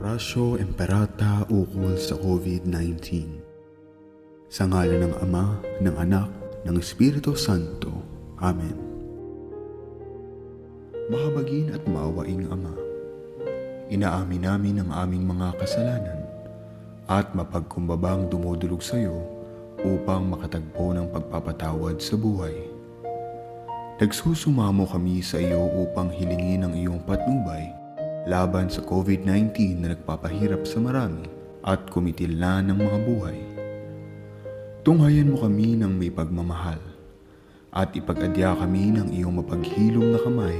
Orasyo Emperata ukol sa COVID-19. Sa ngala ng Ama, ng Anak, ng Espiritu Santo. Amen. Mahabagin at maawaing Ama, inaamin namin ang aming mga kasalanan at mapagkumbabang dumudulog sa iyo upang makatagpo ng pagpapatawad sa buhay. Nagsusumamo kami sa iyo upang hilingin laban sa COVID-19 na nagpapahirap sa marami at kumitil na ng mga buhay. Tunghayan mo kami ng may pagmamahal at ipag-adya kami ng iyong mapaghilom na kamay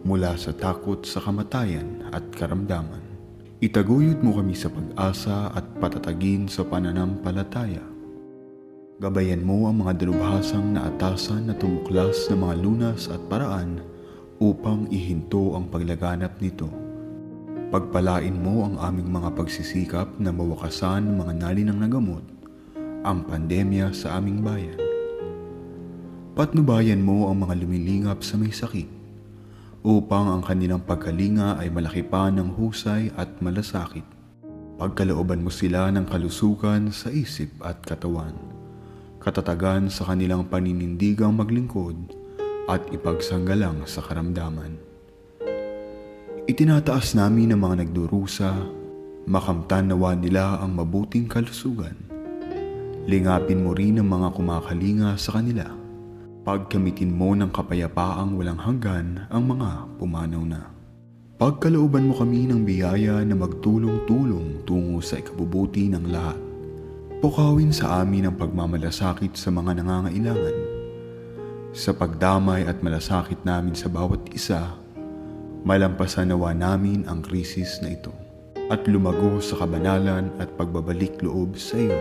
mula sa takot sa kamatayan at karamdaman. Itaguyod mo kami sa pag-asa at patatagin sa pananampalataya. Gabayan mo ang mga dalubhasang na atasan na tumuklas ng mga lunas at paraan upang ihinto ang paglaganap nito. Pagpalain mo ang aming mga pagsisikap na mawakasan ng mga nalinang nagamot ang pandemya sa aming bayan. Patnubayan mo ang mga lumilingap sa may sakit upang ang kanilang pagkalinga ay malaki pa ng husay at malasakit. Pagkalooban mo sila ng kalusugan sa isip at katawan, katatagan sa kanilang paninindigang maglingkod at ipagsanggalang sa karamdaman. Itinataas namin ang mga nagdurusa, makamtan nawa nila ang mabuting kalusugan. Lingapin mo rin ang mga kumakalinga sa kanila. Pagkamitin mo ng kapayapaang walang hanggan ang mga pumanaw na. Pagkalooban mo kami ng biyaya na magtulong-tulong tungo sa ikabubuti ng lahat. Pukawin sa amin ang pagmamalasakit sa mga nangangailangan. Sa pagdamay at malasakit namin sa bawat isa, malampasan nawa namin ang krisis na ito at lumago sa kabanalan at pagbabalik loob sa iyo.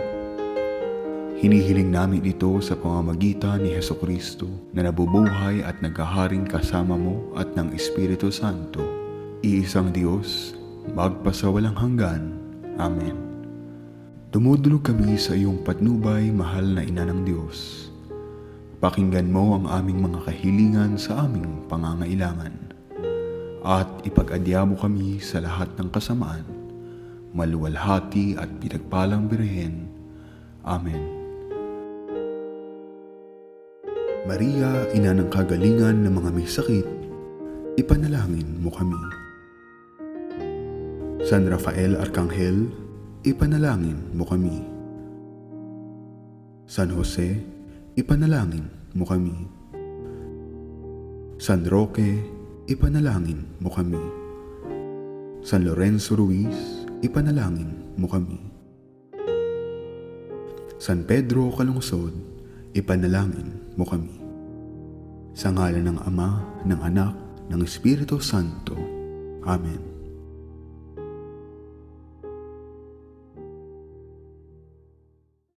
Hinihiling namin ito sa pamamagitan ni Heso Kristo na nabubuhay at naghaharing kasama mo at ng Espiritu Santo, iisang Diyos, magpasawalang hanggan. Amen. Dumudulog kami sa iyong patnubay, mahal na ina ng Diyos. Pakinggan mo ang aming mga kahilingan sa aming pangangailangan at ipag-adya mo kami sa lahat ng kasamaan, maluwalhati at pinagpalang birhen. Amen. Maria, ina ng kagalingan ng mga may sakit, ipanalangin mo kami. San Rafael Arcangel, ipanalangin mo kami. San Jose, ipanalangin mo kami. San Roque, ipanalangin mo kami. San Lorenzo Ruiz, ipanalangin mo kami. San Pedro Calungsod, ipanalangin mo kami. Sa ngala ng Ama, ng Anak, ng Espiritu Santo. Amen.